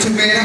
to make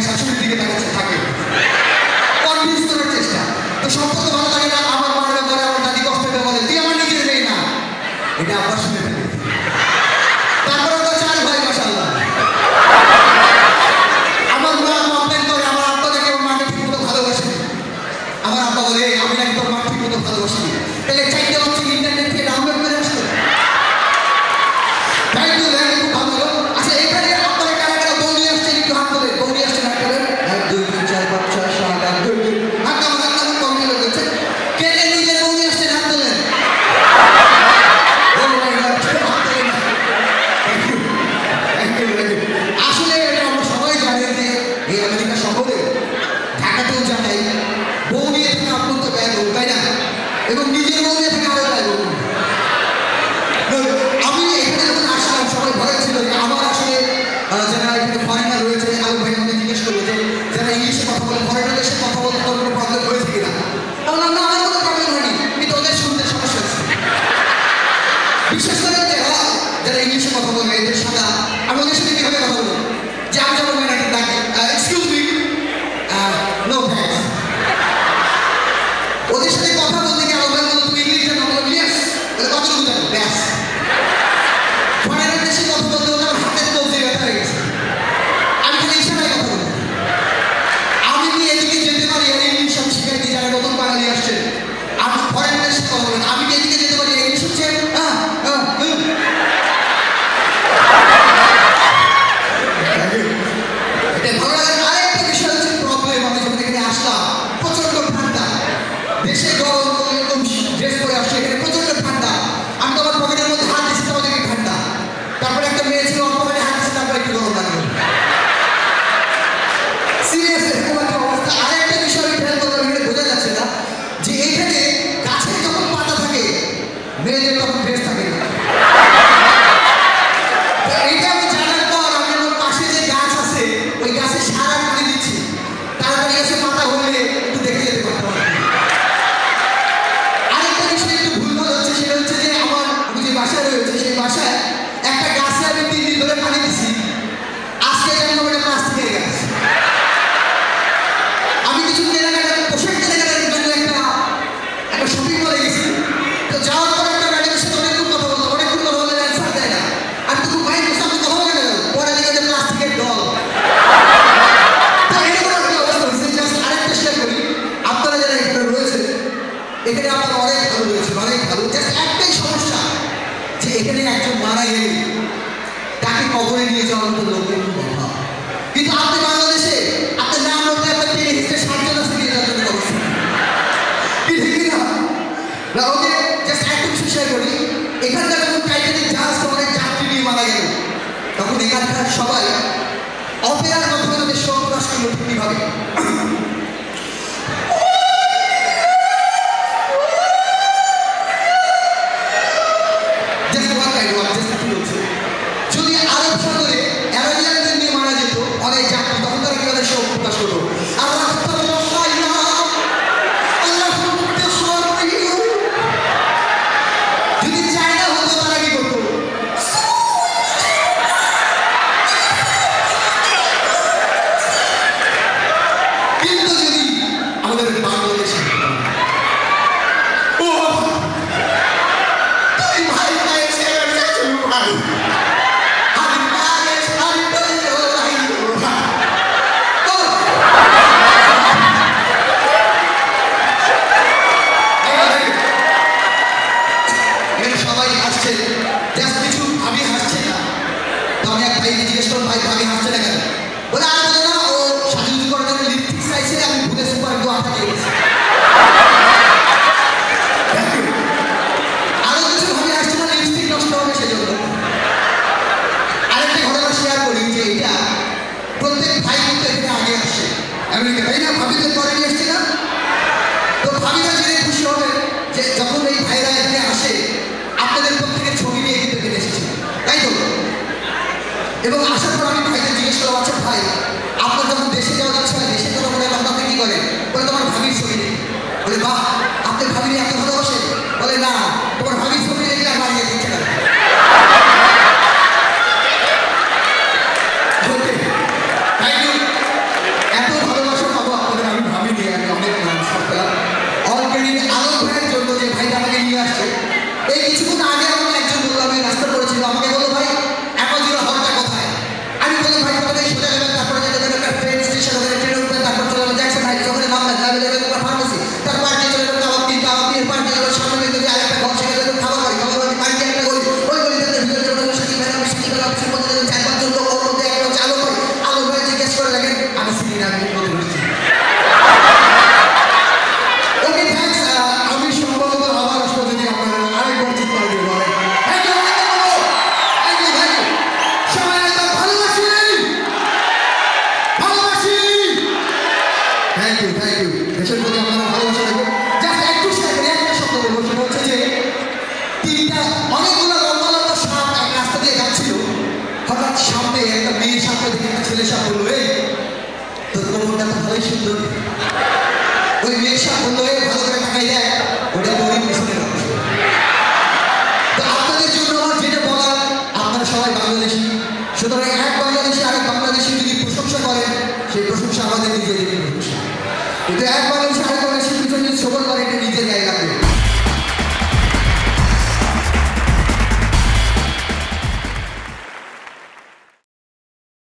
অপেরার মাধ্যমে তাদের শোক প্রকাশ করল পূর্ণিভাবে Because আগে আসে। আমেরিকা, তাই না? পরে নিয়ে এসছে না? তো ভাবিরা জেনে খুশি হবে যে যখন এই ভাইরা এখানে আসে, আপনাদের প্রত্যেকের ছবি নিয়ে এসেছে। তাই তো? এবং আসার পর আমি ভাইদের জিজ্ঞেস মেয়েটা বলল তোর কোমরটা ভালোই সুন্দর। ওই মেয়েটা বলল এই, ভালো করে টাকাই দেখ। ওটা তো আপনাদের যেটা বলার, আপনারা সবাই বাংলাদেশি। সুতরাং এক বাংলাদেশি, আরেক বাংলাদেশি যদি প্রশংসা করেন, সেই প্রশংসা আমাদের নিজেদের প্রশংসা। কিন্তু এক বাংলাদেশি